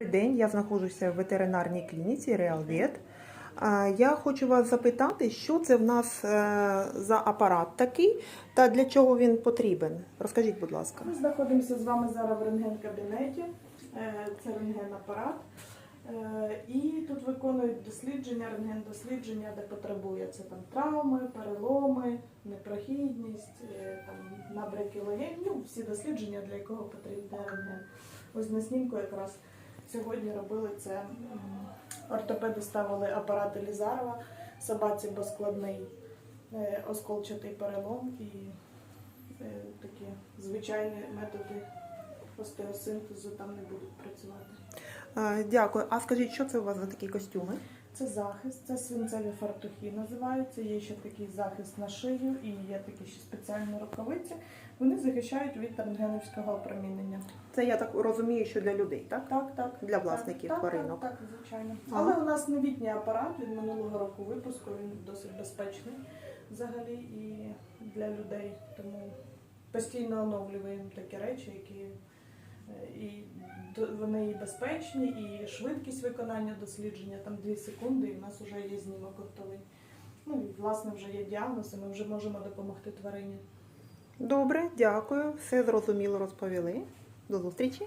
Добрий день, я знаходжуся в ветеринарній клініці Реалвет. Я хочу вас запитати, що це в нас е, за апарат такий та для чого він потрібен. Розкажіть, будь ласка. Ми знаходимося з вами зараз в рентген-кабінеті. Е, Це рентген-апарат. Е, І тут виконують дослідження, рентген-дослідження, де потребує там травми, переломи, непрохідність, там набряки легень, ну всі дослідження, для якого потрібен рентген. Ось на снімку якраз сьогодні робили це. Ортопеди ставили апарат Елізарова, собаці бо складний осколчатий перелом і е, такі звичайні методи остеосинтезу там не будуть працювати. Е, Дякую. А скажіть, що це у вас за такі костюми? Це захист, це свинцеві фартухи називаються. Є ще такий захист на шию і є такі ще спеціальні рукавиці. Вони захищають від рентгенівського опромінення. Це я так розумію, що для людей, так? Так, так. Для власників так, тваринок. Так, так, звичайно. Ага. Але у нас новітній апарат від минулого року випуску. Він досить безпечний взагалі і для людей. Тому постійно оновлюємо такі речі, які і вони і безпечні, і швидкість виконання дослідження там 2 секунди, і в нас вже є знімок готовий. Ну і власне вже є діагноз, і ми вже можемо допомогти тварині. Добре, дякую. Все зрозуміло розповіли. До зустрічі.